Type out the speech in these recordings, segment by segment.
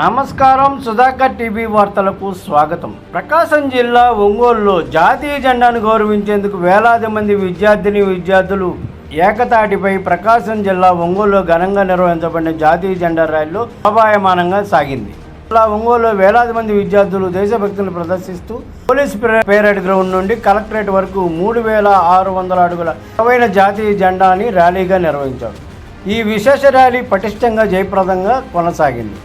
నమస్కారం సుధాకర్ టీవీ వార్తలకు స్వాగతం. ప్రకాశం జిల్లా ఒంగోలులో జాతీయ జెండాను గౌరవించేందుకు వేలాది మంది విద్యార్థిని విద్యార్థులు ఏకతాటిపై ప్రకాశం జిల్లా ఒంగోలులో ఘనంగా నిర్వహించబడిన జాతీయ జెండా ర్యాలీలో అపాయమానంగా సాగింది. జిల్లా ఒంగోలులో వేలాది మంది విద్యార్థులు దేశభక్తిని ప్రదర్శిస్తూ పోలీస్ పేరేడ్ గ్రౌండ్ నుండి కలెక్టరేట్ వరకు మూడు వేల ఆరు వందల అడుగుల పొడవైన జాతీయ జెండాని ర్యాలీగా నిర్వహించారు. ఈ విశేష ర్యాలీ పటిష్టంగా జయప్రదంగా కొనసాగింది.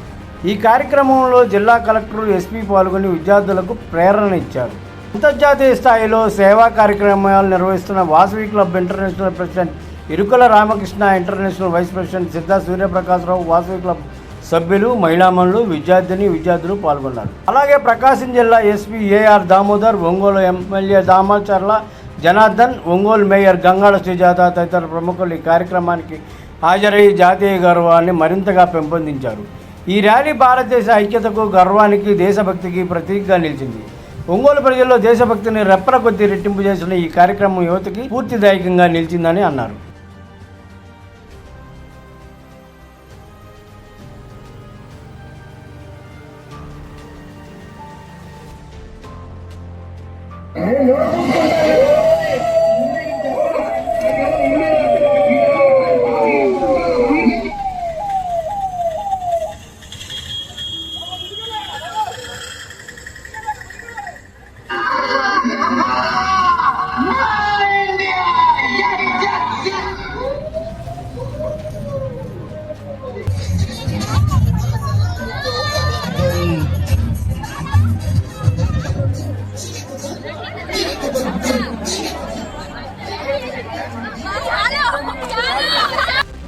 ఈ కార్యక్రమంలో జిల్లా కలెక్టర్ ఎస్పీ పాల్గొని విద్యార్థులకు ప్రేరణ ఇచ్చారు. అంతర్జాతీయ స్థాయిలో సేవా కార్యక్రమాలు నిర్వహిస్తున్న Vasavi club international president Irukula Ramakrishna international vice president Siddha Suryaprakashrao Vasavi club సభ్యులు మహిళామణులు విద్యార్థిని విద్యార్థులు పాల్గొన్నారు. అలాగే ప్రకాశం జిల్లా SP AR Damodar Ongole MLA Damacharla Janardhan Ongole mayor Gangala Sujatha తదితర ప్రముఖులు ఈ కార్యక్రమానికి హాజరై జాతీయ గౌరవాన్ని మరింతగా పెంపొందించారు. ఈ ర్యాలీ భారతదేశ ఐక్యతకు గర్వానికి దేశభక్తికి ప్రతీకగా నిలిచింది. ఒంగోలు ప్రజల్లో దేశభక్తిని రెప్పల కొద్దీ రెట్టింపు చేసిన ఈ కార్యక్రమం యువతకి పూర్తిదాయకంగా నిలిచిందని అన్నారు.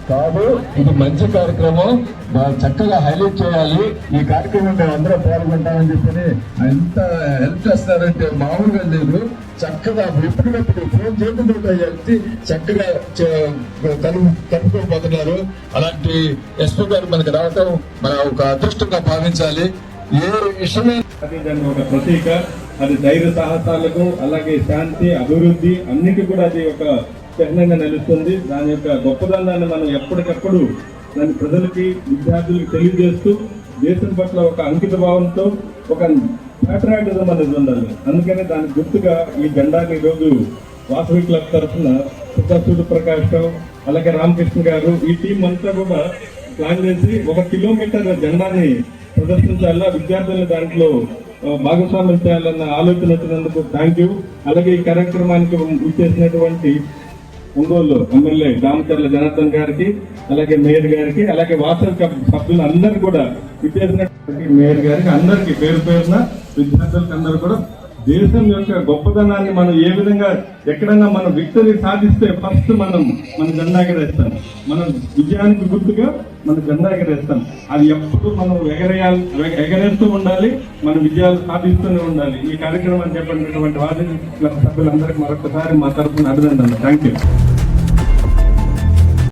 కాదు ఇది మంచి కార్యక్రమం. బాగా చక్కగా హైలైట్ చేయాలి. ఈ కార్యక్రమం మేము అందరం పాల్గొంటామని చెప్పని ఎంత హెల్ప్ చేస్తారంటే మామూలుగా లేదు. చక్కగా ఎప్పటికప్పుడు ఫోన్ చేతులతో వెళ్తే చక్కగా కలుపు కలుపుకోబోతున్నారు అలాంటి ఎస్పీ గారు మనకి రావటం మన ఒక అదృష్టంగా భావించాలి. ఏ విషయమే అది దాని ఒక ప్రతీక. అది ధైర్య సాహసాలకు అలాగే శాంతి అభివృద్ధి అన్నిటి కూడా అది ఒక చిహ్నంగా నిలుస్తుంది. దాని యొక్క గొప్పదనాన్ని మనం ఎప్పటికప్పుడు దాని ప్రజలకి విద్యార్థులకు తెలియజేస్తూ దేశం పట్ల ఒక అంకిత భావంతో ఒక ప్యాట్రాటిజం అనేది ఉండాలి. అందుకనే దాని గుర్తుగా ఈ జెండాని ఈరోజు వాసవి క్లబ్ తరఫున సూర్య ప్రకాష్ రావు అలాగే రామకృష్ణ గారు ఈ టీం అంతా కూడా ప్లాన్ చేసి ఒక కిలోమీటర్ జెండాని ప్రదర్శించాలా విద్యార్థులను దాంట్లో భాగస్వామ్యం చేయాలన్న ఆలోచన వచ్చినందుకు థ్యాంక్ యూ అలాగే ఈ కార్యక్రమానికి ఇచ్చేసినటువంటి ఒంగోలు ఎమ్మెల్యే దామచర్ల జనార్దన్ గారికి అలాగే మేయర్ గారికి అలాగే వాసవి సభ్యులు అందరు కూడా విద్యార్థి మేయర్ గారికి అందరికి పేరు పేరున విద్యార్థులకు అందరూ కూడా దేశం యొక్క గొప్పదనాన్ని మనం ఏ విధంగా ఎక్కడైనా మనం విక్టరీ సాధిస్తే ఫస్ట్ మనం మన జెండా ఎగరేస్తాం. మనం విజయానికి గుర్తుగా మన జెండా ఎగరేస్తాం. అది ఎప్పుడు మనం ఎగరేయాలి ఎగరేస్తూ ఉండాలి మన విజయాలు సాధిస్తూనే ఉండాలి. ఈ కార్యక్రమాన్ని చేపట్టినటువంటి వారి సభ్యులందరికీ మరొకసారి మా తరఫున అభినందనలు. Thank you